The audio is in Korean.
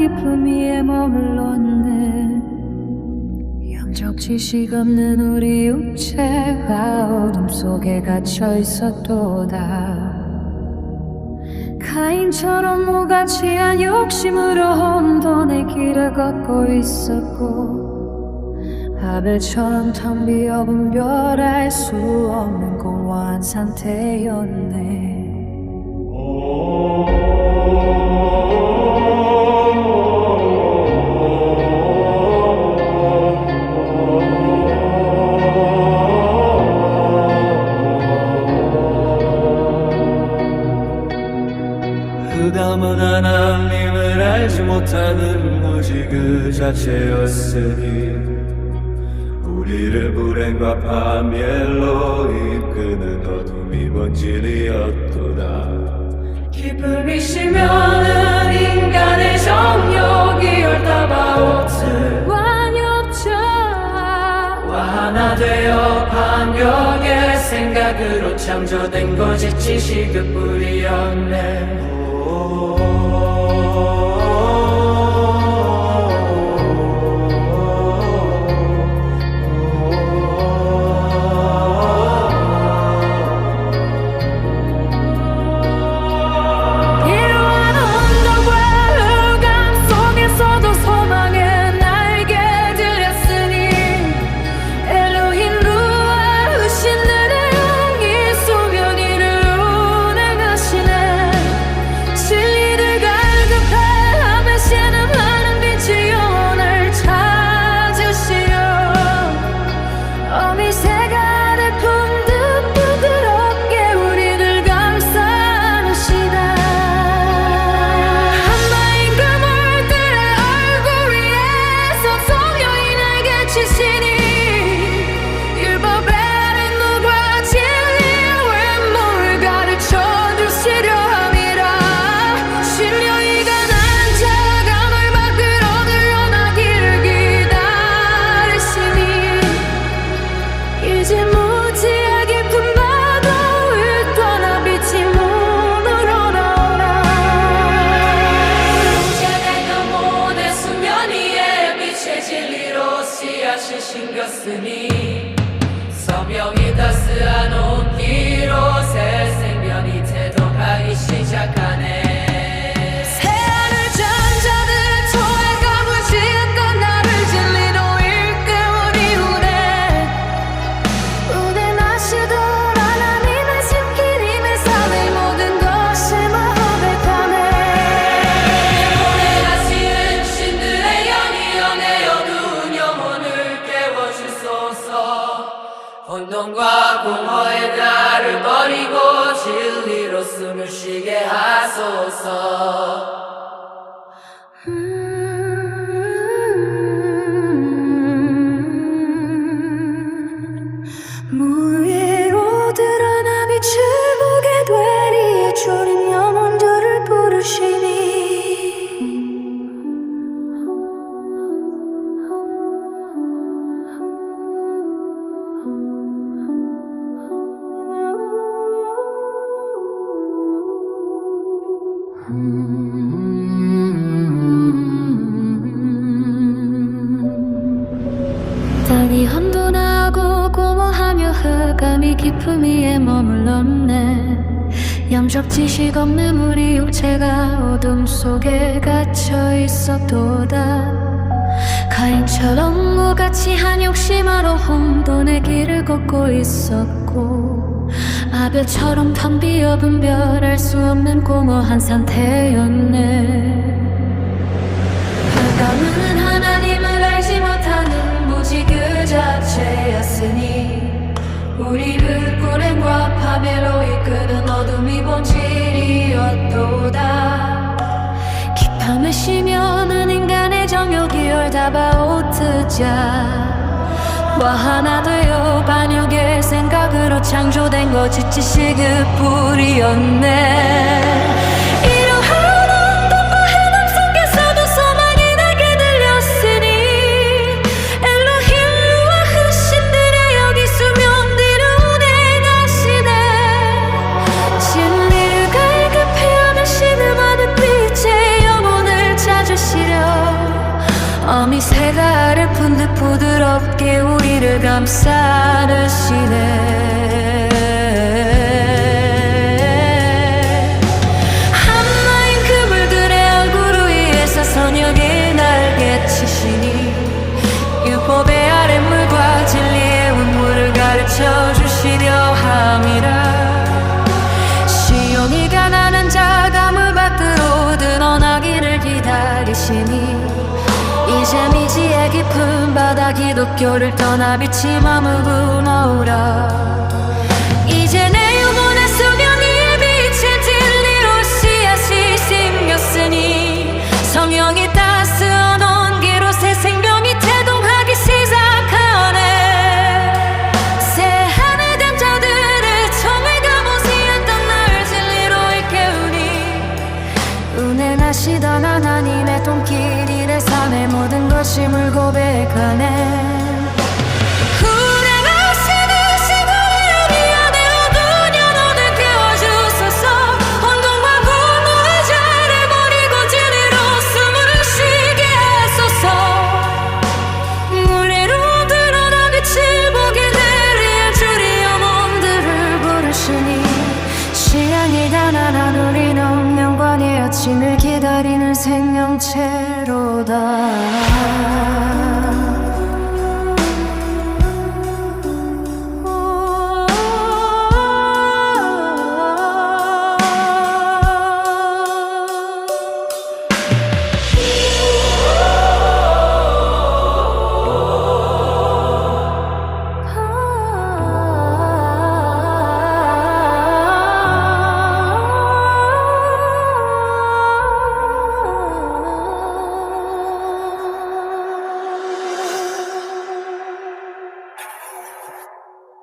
깊음 위에 머물렀네. 영적 지식 없는 우리 육체가 어둠 속에 갇혀 있었도다. 카인처럼 무가치한 욕심으로 혼돈의 길을 걷고 있었고 아벨처럼 텅 비어 분별할 수 없는 공허한 상태였네 흑암은 하나님을 알지 못하는 무지 그 자체였으니. 우리를 불행과 파멸로 이끄는 어둠이 번질이었도다. 기쁨이 쉬면은 인간의 정욕이 옳다바오트 완협자. 와 하나 되어 반격의 생각으로 창조된 것이 지식의 뿌리였네 혼돈과 공허의 나를 버리고 진리로 숨을 쉬게 하소서. 무예로 드러나 빛을 보게 되리. 졸린 영혼들을 부르시니 흑암이 깊음 위에 머물렀네. 염적 지식 없는 우리 육체가 어둠 속에 갇혀 있었도다. 가인처럼 무가치한 욕심으로 혼돈의 길을 걷고 있었고 아벨처럼 텅 비어 분별할 수 없는 공허한 상태였네 옳다바오트자. 와 하나 되어 반역의 생각으로 창조된 것이 지식의 뿌리였네 어미 새가를 푼듯 부드럽게 우리를 감싸느시네 기독교를 떠나 빛이 머물고 나오라 이제 내 영혼의 수명이 빛의 진리로 씨앗이 심겼으니 성령이 따스한 온기로 새 생명이 태동하기 시작하네. 새 하늘 된 자들을 처음에 않던 날 진리로 일깨우니 은혜 나시던 하나님의 손길이 내 삶의 모든 것임을 고백하네 시간이 단 하나 우린 없는 관이 아침을 기다리는 생명체로다.